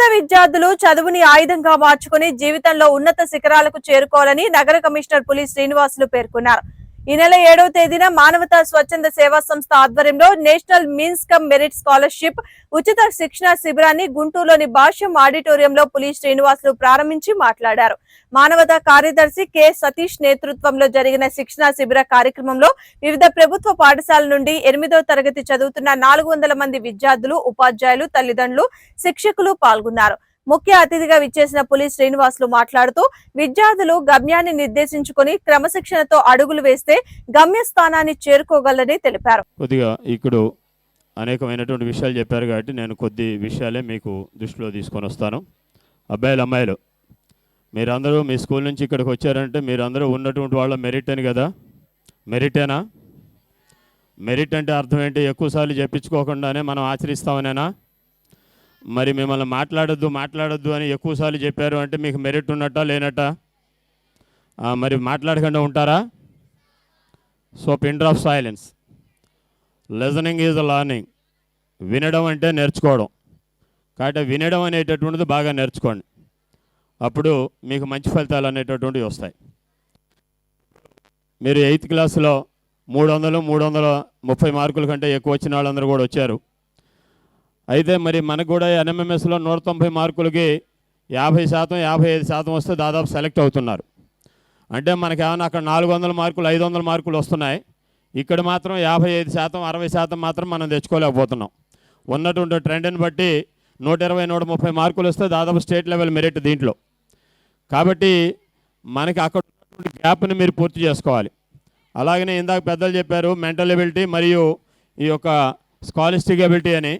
పేద విద్యార్థులు చదువుని ఆయుధంగా మార్చుకుని జీవితంలో ఉన్నత శిఖరాలకు చేరుకోవాలని నగర కమిషనర్ పులి శ్రీనివాసులు పేర్కొన్నారు. ఈ నెల ఏడవ తేదీన మానవతా స్వచ్ఛంద సేవా సంస్థ ఆధ్వర్యంలో national means cum merit scholarship ఉచిత శిక్షణ శిబిరాన్ని గుంటూరులోని భాష్యం ఆడిటోరియంలో పులి శ్రీనివాసులు ప్రారంభించి మాట్లాడారు. మానవతా కార్యదర్శి కె. సతీష్ నేతృత్వంలో జరిగిన శిక్షణ శిబిర కార్యక్రమంలో వివిధ ప్రభుత్వ పాఠశాల నుండి ఎనిమిదో తరగతి చదువుతున్న నాలుగు వందల మంది విద్యార్థులు ఉపాధ్యాయులు తల్లిదండ్రులు శిక్షకులు పాల్గొన్నారు. ముఖ్య అతిథిగా విచ్చేసిన పులి శ్రీనివాసులు మాట్లాడుతూ విద్యార్థులు గమ్యాన్ని నిర్దేశించుకొని క్రమశిక్షణతో అడుగులు వేస్తే గమ్యస్థానాన్ని చేరుకోగలరని తెలిపారు. కొద్దిగా ఇప్పుడు అనేకమైనటువంటి విషయాలు చెప్పారు కాబట్టి నేను కొద్ది విషయాలే మీకు దృష్టిలో తీసుకొని వస్తాను. అబ్బాయిలు అమ్మాయిలు మీరందరూ మీ స్కూల్ నుంచి ఇక్కడికి వచ్చారంటే మీరందరూ ఉన్నటువంటి వాళ్ళ మెరిట్ అని కదా? మెరిటేనా? మెరిట్ అంటే అర్థం ఏంటి? ఎక్కువసార్లు చెప్పించుకోకుండానే మనం ఆచరిస్తామనేనా? మరి మిమ్మల్ని మాట్లాడొద్దు మాట్లాడొద్దు అని ఎక్కువసార్లు చెప్పారు అంటే మీకు మెరిట్ ఉన్నట్టా లేనట్టా? మరి మాట్లాడకుండా ఉంటారా? So pin drop silence. Listening is learning వినడం అంటే నేర్చుకోవడం. కాబట్టి వినడం అనేటటువంటిది బాగా నేర్చుకోండి. అప్పుడు మీకు మంచి ఫలితాలు అనేటటువంటివి వస్తాయి. మీరు ఎయిత్ క్లాస్లో మూడు వందలు మూడు వందల ముప్పై మార్కుల కంటే ఎక్కువ వచ్చిన వాళ్ళందరూ కూడా వచ్చారు. అయితే మరి మనకు కూడా ఎన్ఎంఎంఎస్లో నూట తొంభై మార్కులకి యాభై శాతం యాభై ఐదు శాతం వస్తే దాదాపు సెలెక్ట్ అవుతున్నారు. అంటే మనకి ఏమైనా అక్కడ నాలుగు వందల మార్కులు ఐదు వందల మార్కులు వస్తున్నాయి. ఇక్కడ మాత్రం యాభై ఐదు శాతం అరవై శాతం మాత్రం మనం తెచ్చుకోలేకపోతున్నాం. ఉన్నటువంటి ట్రెండ్ని బట్టి నూట ఇరవై నూట ముప్పై మార్కులు వస్తే దాదాపు స్టేట్ లెవెల్ మెరిట్ దీంట్లో. కాబట్టి మనకి అక్కడ ఉన్నటువంటి గ్యాప్ని మీరు పూర్తి చేసుకోవాలి. అలాగనే ఇందాక పెద్దలు చెప్పారు మెంటల్ ఎబిలిటీ మరియు ఈ యొక్క స్కాలిస్టిక్ ఎబిలిటీ అని.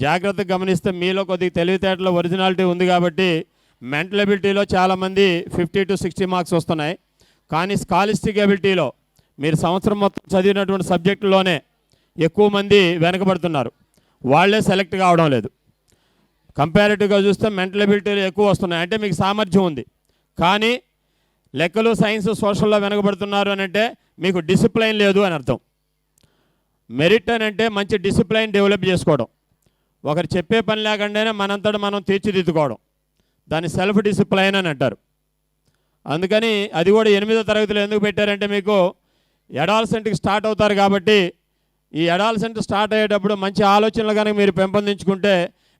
జాగ్రత్తగా గమనిస్తే మీలో కొద్దిగా తెలివితేటలో ఒరిజినాలిటీ ఉంది కాబట్టి మెంటల్ ఎబిలిటీలో చాలామంది ఫిఫ్టీ టు సిక్స్టీ మార్క్స్ వస్తున్నాయి. కానీ స్కాలిస్టిక్ ఎబిలిటీలో మీరు సంవత్సరం మొత్తం చదివినటువంటి సబ్జెక్టులోనే ఎక్కువ మంది వెనకబడుతున్నారు. వాళ్ళే సెలెక్ట్ కావడం లేదు. కంపారిటివ్గా చూస్తే మెంటల్ ఎబిలిటీలు ఎక్కువ వస్తున్నాయి. అంటే మీకు సామర్థ్యం ఉంది. కానీ లెక్కలు సైన్స్ సోషల్లో వెనకబడుతున్నారు అని అంటే మీకు డిసిప్లైన్ లేదు అని అర్థం. మెరిట్ అని అంటే మంచి డిసిప్లైన్ డెవలప్ చేసుకోవడం. ఒకరు చెప్పే పని లేకుండానే మనంతట మనం తీర్చిదిద్దుకోవడం. దాన్ని సెల్ఫ్ డిసిప్లైన్ అని అంటారు. అందుకని అది కూడా ఎనిమిదో తరగతిలో ఎందుకు పెట్టారంటే మీకు ఎడాల్సెంట్కి స్టార్ట్ అవుతారు కాబట్టి ఈ ఎడాల్సెంట్ స్టార్ట్ అయ్యేటప్పుడు మంచి ఆలోచనలు కనుక మీరు పెంపొందించుకుంటే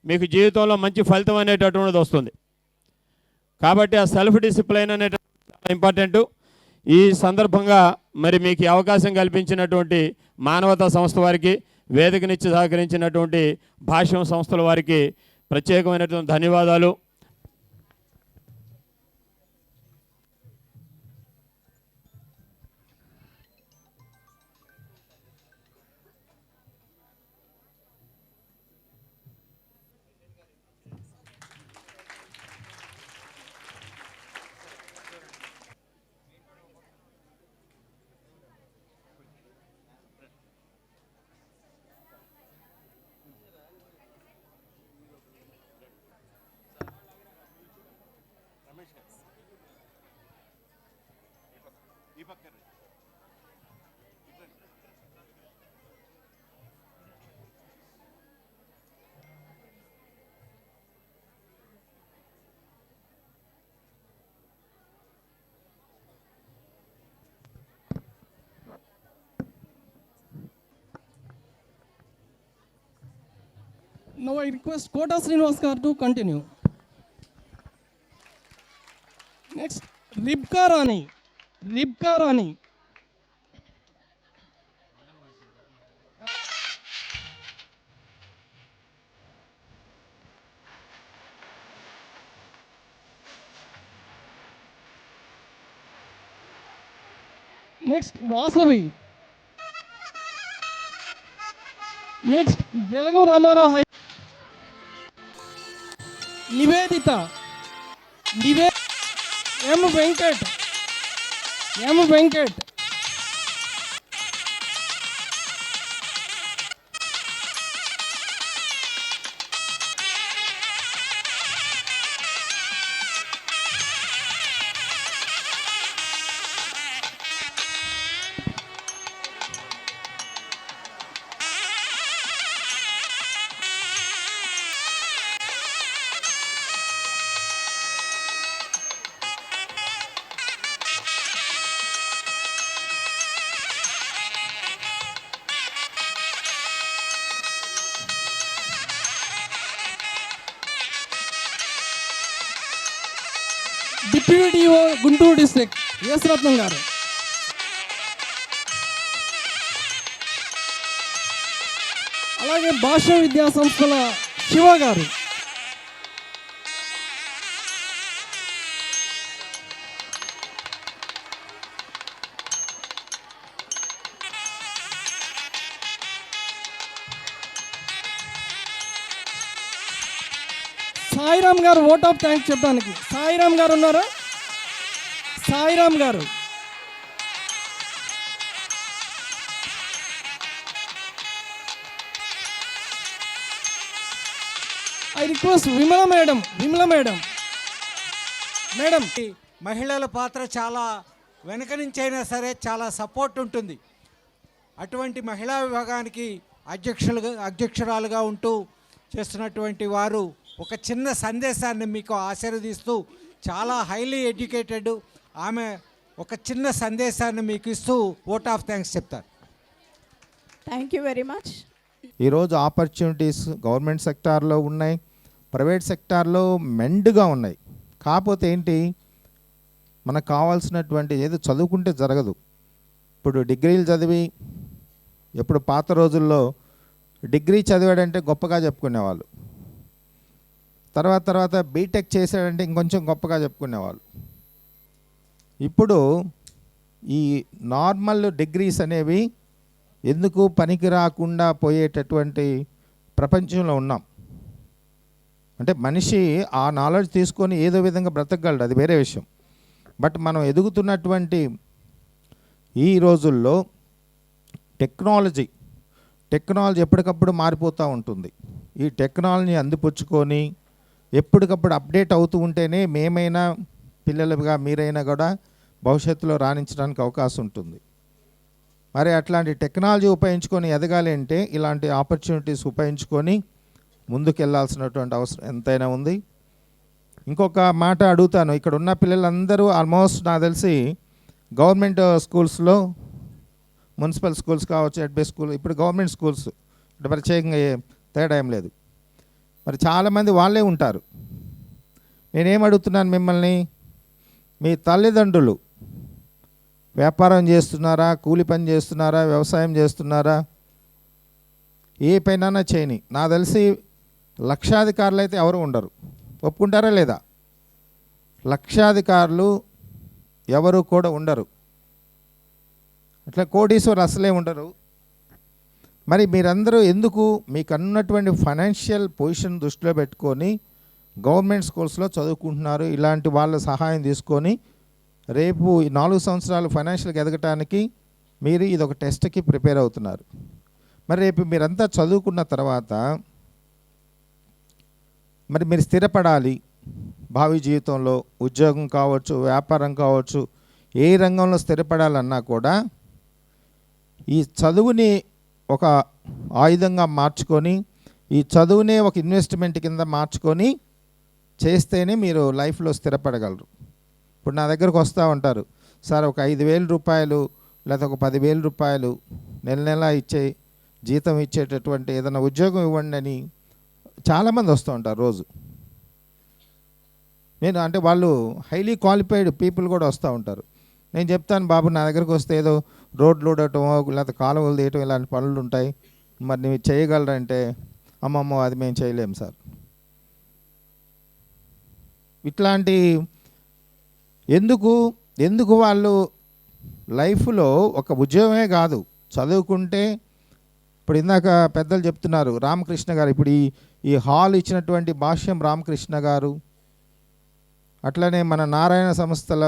మీకు జీవితంలో మంచి ఫలితం అనేటటువంటిది వస్తుంది. కాబట్టి ఆ సెల్ఫ్ డిసిప్లైన్ అనేటటువంటి చాలా ఈ సందర్భంగా మరి మీకు అవకాశం కల్పించినటువంటి మానవతా సంస్థ వారికి వేదికనిచ్చి సహకరించినటువంటి భాష్యం సంస్థల వారికి ప్రత్యేకమైనటువంటి ధన్యవాదాలు. Now I request Kota Srinivaskar to continue. Next, Ribka Rani. Ribka Rani. Next, Vasavi. Next, Velugu Ramarao High. Nivedita నివే M Venkat M. Venkat. Deputy DO Guntur district S Ratnam garu. అలాగే భాషా విద్యా సంస్థల శివ గారు. సాయిరామ్ గారు ఓట్ ఆఫ్ థ్యాంక్స్ చెప్పడానికి. సాయిరామ్ గారు ఉన్నారా? Sairam garu. I request Vimala madam Vimala madam. Madam. ఈ మహిళల పాత్ర చాలా వెనక నుంచి అయినా సరే చాలా సపోర్ట్ ఉంటుంది. అటువంటి మహిళా విభాగానికి అధ్యక్షులుగా అధ్యక్షురాలుగా ఉంటూ చేస్తున్నటువంటి వారు ఒక చిన్న సందేశాన్ని మీకు ఆశీర్వదిస్తూ చాలా హైలీ ఎడ్యుకేటెడ్ ఆమె ఒక చిన్న సందేశాన్ని మీకు ఇస్తూ ఓట్ ఆఫ్ థ్యాంక్స్ చెప్తారు. థ్యాంక్ యూ వెరీ మచ్ ఈరోజు ఆపర్చునిటీస్ గవర్నమెంట్ సెక్టార్లో ఉన్నాయి ప్రైవేట్ సెక్టార్లో మెండుగా ఉన్నాయి. కాకపోతే ఏంటి మనకు కావాల్సినటువంటి ఏదో చదువుకుంటే జరగదు. ఇప్పుడు డిగ్రీలు చదివి ఎప్పుడు పాత రోజుల్లో డిగ్రీ చదివాడంటే గొప్పగా చెప్పుకునేవాళ్ళు. తర్వాత తర్వాత బీటెక్ చేశాడంటే ఇంకొంచెం గొప్పగా చెప్పుకునేవాళ్ళు. ఇప్పుడు ఈ నార్మల్ డిగ్రీస్ అనేవి ఎందుకు పనికి రాకుండా పోయేటటువంటి ప్రపంచంలో ఉన్నాం? అంటే మనిషి ఆ నాలెడ్జ్ తీసుకొని ఏదో విధంగా బ్రతకగలడు అది వేరే విషయం. బట్ మనం ఎదుగుతున్నటువంటి ఈ రోజుల్లో టెక్నాలజీ టెక్నాలజీ ఎప్పటికప్పుడు మారిపోతూ ఉంటుంది. ఈ టెక్నాలజీ అందిపుచ్చుకొని ఎప్పటికప్పుడు అప్డేట్ అవుతూ ఉంటేనే మేమైనా పిల్లలుగా మీరైనా కూడా భవిష్యత్తులో రాణించడానికి అవకాశం ఉంటుంది. మరి అట్లాంటి టెక్నాలజీ ఉపయోగించుకొని ఎదగాలి అంటే ఇలాంటి ఆపర్చునిటీస్ ఉపయోగించుకొని ముందుకెళ్ళాల్సినటువంటి అవసరం ఎంతైనా ఉంది. ఇంకొక మాట అడుగుతాను. ఇక్కడ ఉన్న పిల్లలందరూ ఆల్మోస్ట్ నాకు తెలిసి గవర్నమెంట్ స్కూల్స్లో మున్సిపల్ స్కూల్స్ కావచ్చు ఎడ్బే స్కూల్ ఇప్పుడు గవర్నమెంట్ స్కూల్స్. ఇప్పుడు ప్రత్యేకంగా తేడా ఏం లేదు. మరి చాలామంది వాళ్ళే ఉంటారు. నేనేం అడుగుతున్నాను మిమ్మల్ని? మీ తల్లిదండ్రులు వ్యాపారం చేస్తున్నారా కూలి పని చేస్తున్నారా వ్యవసాయం చేస్తున్నారా? ఏ పైన చేయని. నా తెలిసి లక్షాధికారులు అయితే ఎవరు ఉండరు. ఒప్పుకుంటారా లేదా? లక్షాధికారులు ఎవరు కూడా ఉండరు. అట్లా కోటీశ్వరు అసలే ఉండరు. మరి మీరందరూ ఎందుకు మీకు అన్నటువంటి ఫైనాన్షియల్ పొజిషన్ దృష్టిలో పెట్టుకొని గవర్నమెంట్ స్కూల్స్లో చదువుకుంటున్నారు. ఇలాంటి వాళ్ళ సహాయం తీసుకొని రేపు ఈ నాలుగు సంవత్సరాలు ఫైనాన్షియల్గా ఎదగటానికి మీరు ఇది ఒక టెస్ట్కి ప్రిపేర్ అవుతున్నారు. మరి రేపు మీరంతా చదువుకున్న తర్వాత మరి మీరు స్థిరపడాలి. భావి జీవితంలో ఉద్యోగం కావచ్చు వ్యాపారం కావచ్చు ఏ రంగంలో స్థిరపడాలన్నా కూడా ఈ చదువుని ఒక ఆయుధంగా మార్చుకొని ఈ చదువునే ఒక ఇన్వెస్ట్మెంట్ కింద మార్చుకొని చేస్తేనే మీరు లైఫ్లో స్థిరపడగలరు. ఇప్పుడు నా దగ్గరకు వస్తూ ఉంటారు. సార్ ఒక ఐదు వేల రూపాయలు లేకపోతే ఒక పదివేల రూపాయలు నెల నెల ఇచ్చే జీతం ఇచ్చేటటువంటి ఏదైనా ఉద్యోగం ఇవ్వండి అని చాలామంది వస్తూ ఉంటారు రోజు. నేను అంటే వాళ్ళు హైలీ క్వాలిఫైడ్ పీపుల్ కూడా వస్తూ ఉంటారు. నేను చెప్తాను బాబు నా దగ్గరకు వస్తే ఏదో రోడ్లు ఊడటమో లేకపోతే కాలువలు తీయటం ఇలాంటి పనులు ఉంటాయి. మరి నువ్వు చేయగలరంటే అమ్మమ్మ అది మేము చేయలేము సార్. ఇట్లాంటి ఎందుకు ఎందుకు వాళ్ళు లైఫ్లో ఒక ఉద్యోగమే కాదు చదువుకుంటే ఇప్పుడు ఇందాక పెద్దలు చెప్తున్నారు రామకృష్ణ గారు ఇప్పుడు ఈ ఈ హాల్ ఇచ్చినటువంటి భాష్యం రామకృష్ణ గారు అట్లనే మన నారాయణ సంస్థల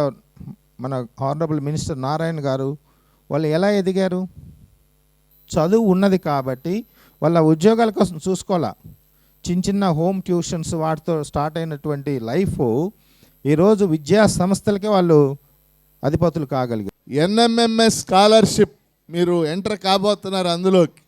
మన హానరబుల్ మినిస్టర్ నారాయణ గారు వాళ్ళు ఎలా ఎదిగారు? చదువు ఉన్నది కాబట్టి వాళ్ళ ఉద్యోగాల కోసం చూసుకోవాలా? చిన్న చిన్న హోమ్ ట్యూషన్స్ వాటితో స్టార్ట్ అయినటువంటి లైఫ్ ఈరోజు విద్యా సంస్థలకే వాళ్ళు అధిపతులు కాగలిగారు. ఎన్ఎంఎంఎస్ స్కాలర్షిప్ మీరు ఎంటర్ కాబోతున్నారు అందులోకి.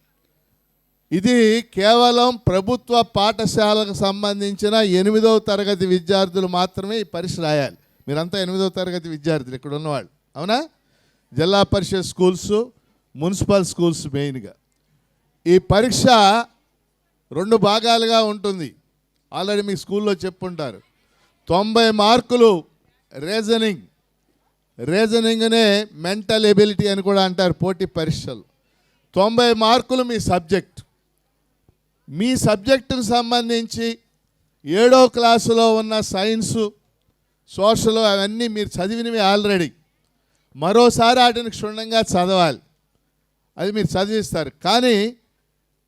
ఇది కేవలం ప్రభుత్వ పాఠశాలకు సంబంధించిన ఎనిమిదవ తరగతి విద్యార్థులు మాత్రమే ఈ పరీక్ష రాయాలి. మీరంతా ఎనిమిదవ తరగతి విద్యార్థులు ఇక్కడ ఉన్నవాళ్ళు. అవునా? జిల్లా పరిషత్ స్కూల్స్ మున్సిపల్ స్కూల్స్ మెయిన్గా. ఈ పరీక్ష రెండు భాగాలుగా ఉంటుంది. ఆల్రెడీ మీకు స్కూల్లో చెప్పుంటారు. తొంభై మార్కులు రీజనింగ్. రీజనింగ్నే మెంటల్ ఎబిలిటీ అని కూడా అంటారు పోటీ పరీక్షలు. తొంభై మార్కులు మీ సబ్జెక్ట్. మీ సబ్జెక్టుకు సంబంధించి ఏడో క్లాసులో ఉన్న సైన్సు సోషల్ అవన్నీ మీరు చదివినవి ఆల్రెడీ మరోసారి వాటిని క్షుణ్ణంగా చదవాలి. అది మీరు చదివిస్తారు. కానీ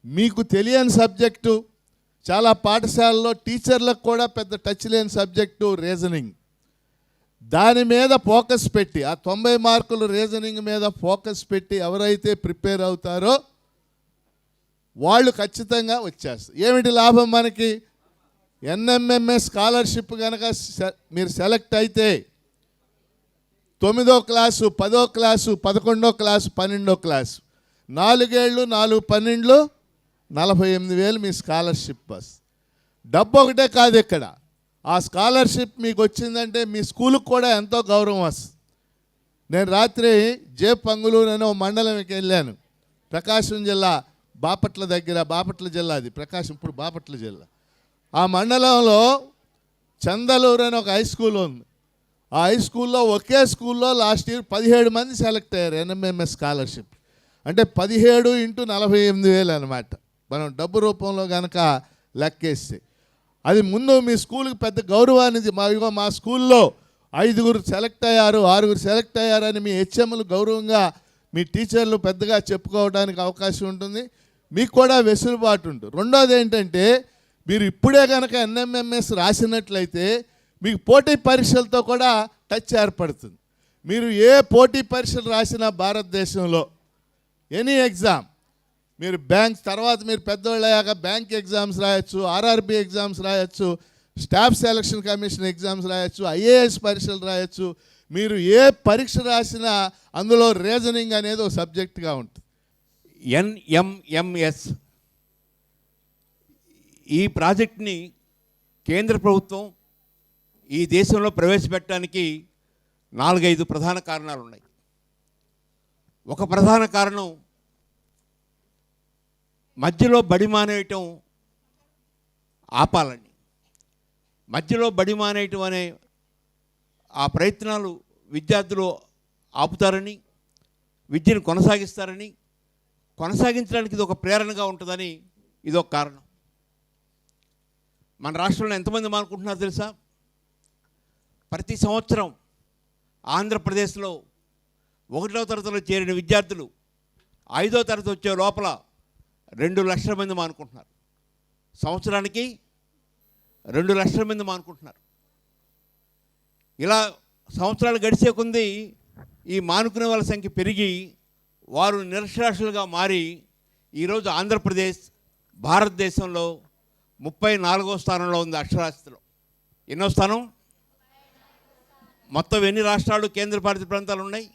మీకు తెలియని సబ్జెక్టు చాలా పాఠశాలలో టీచర్లకు కూడా పెద్ద టచ్ లేని సబ్జెక్టు రీజనింగ్. దాని మీద ఫోకస్ పెట్టి ఆ తొంభై మార్కులు రీజనింగ్ మీద ఫోకస్ పెట్టి ఎవరైతే ప్రిపేర్ అవుతారో వాళ్ళు ఖచ్చితంగా వచ్చేస్తారు. ఏమిటి లాభం మనకి? ఎన్ఎంఎంఎస్ స్కాలర్షిప్ కనుక సె- మీరు సెలెక్ట్ అయితే తొమ్మిదో క్లాసు పదో క్లాసు పదకొండో క్లాసు పన్నెండో క్లాసు. నాలుగేళ్ళు నాలుగు పన్నెండులు నలభై ఎనిమిది వేలు మీ స్కాలర్షిప్ బస్. డబ్బు ఒకటే కాదు ఇక్కడ. ఆ స్కాలర్షిప్ మీకు వచ్చిందంటే మీ స్కూల్కి కూడా ఎంతో గౌరవం వస్తుంది. నేను రాత్రి జే పంగులూరు అనే ఓ మండలంకి వెళ్ళాను. ప్రకాశం జిల్లా బాపట్ల దగ్గర బాపట్ల జిల్లా అది. ప్రకాశం ఇప్పుడు బాపట్ల జిల్లా. ఆ మండలంలో చందలూరు అని ఒక హై స్కూల్ ఉంది. ఆ హై స్కూల్లో ఒకే స్కూల్లో లాస్ట్ ఇయర్ పదిహేడు మంది సెలెక్ట్ అయ్యారు ఎన్ఎంఎంఎస్ స్కాలర్షిప్. అంటే పదిహేడు ఇంటూ నలభై ఎనిమిది వేలు అనమాట మనం డబ్బు రూపంలో కనుక లెక్కేస్తే. అది ముందు మీ స్కూల్కి పెద్ద గౌరవాన్ని మా ఇగో మా స్కూల్లో ఐదుగురు సెలెక్ట్ అయ్యారు ఆరుగురు సెలెక్ట్ అయ్యారని మీ హెచ్ఎంలు గౌరవంగా మీ టీచర్లు పెద్దగా చెప్పుకోవడానికి అవకాశం ఉంటుంది. మీకు కూడా వెసులుబాటు ఉంటుంది. రెండోది ఏంటంటే మీరు ఇప్పుడే కనుక ఎన్ఎంఎంఎస్ రాసినట్లయితే మీకు పోటీ పరీక్షలతో కూడా టచ్ ఏర్పడుతుంది. మీరు ఏ పోటీ పరీక్షలు రాసినా భారతదేశంలో ఎనీ ఎగ్జామ్ మీరు బ్యాంక్ తర్వాత మీరు పెద్దవాళ్ళు అయ్యాక బ్యాంక్ ఎగ్జామ్స్ రాయొచ్చు ఆర్ఆర్బి ఎగ్జామ్స్ రాయొచ్చు స్టాఫ్ సెలక్షన్ కమిషన్ ఎగ్జామ్స్ రాయొచ్చు ఐఏఎస్ పరీక్షలు రాయొచ్చు. మీరు ఏ పరీక్ష రాసినా అందులో రీజనింగ్ అనేది ఒక సబ్జెక్ట్గా ఉంటుంది. ఎన్ఎంఎంఎస్ ఈ ప్రాజెక్ట్ని కేంద్ర ప్రభుత్వం ఈ దేశంలో ప్రవేశపెట్టడానికి నాలుగైదు ప్రధాన కారణాలు ఉన్నాయి ఒక ప్రధాన కారణం మధ్యలో బడి మానేయటం ఆపాలని మధ్యలో బడి మానేయటం అనే ఆ ప్రయత్నాలు విద్యార్థులు ఆపుతారని విద్యను కొనసాగిస్తారని కొనసాగించడానికి ఇది ఒక ప్రేరణగా ఉంటుందని ఇదొక కారణం. మన రాష్ట్రంలో ఎంతమంది మానుకుంటున్నారు తెలుసా? ప్రతి సంవత్సరం ఆంధ్రప్రదేశ్లో ఒకటో తరగతిలో చేరిన విద్యార్థులు ఐదో తరగతి వచ్చే లోపల రెండు లక్షల మంది మానుకుంటున్నారు. సంవత్సరానికి రెండు లక్షల మంది మానుకుంటున్నారు. ఇలా సంవత్సరాలు గడిచే కొంది ఈ మానుకునే వాళ్ళ సంఖ్య పెరిగి వారు నిరక్షరాస్యులుగా మారి ఈరోజు ఆంధ్రప్రదేశ్ భారతదేశంలో ముప్పై నాలుగో స్థానంలో ఉంది అక్షరాస్యతలో. ఎన్నో స్థానం? మొత్తం ఎన్ని రాష్ట్రాలు కేంద్రపాలిత ప్రాంతాలు ఉన్నాయి?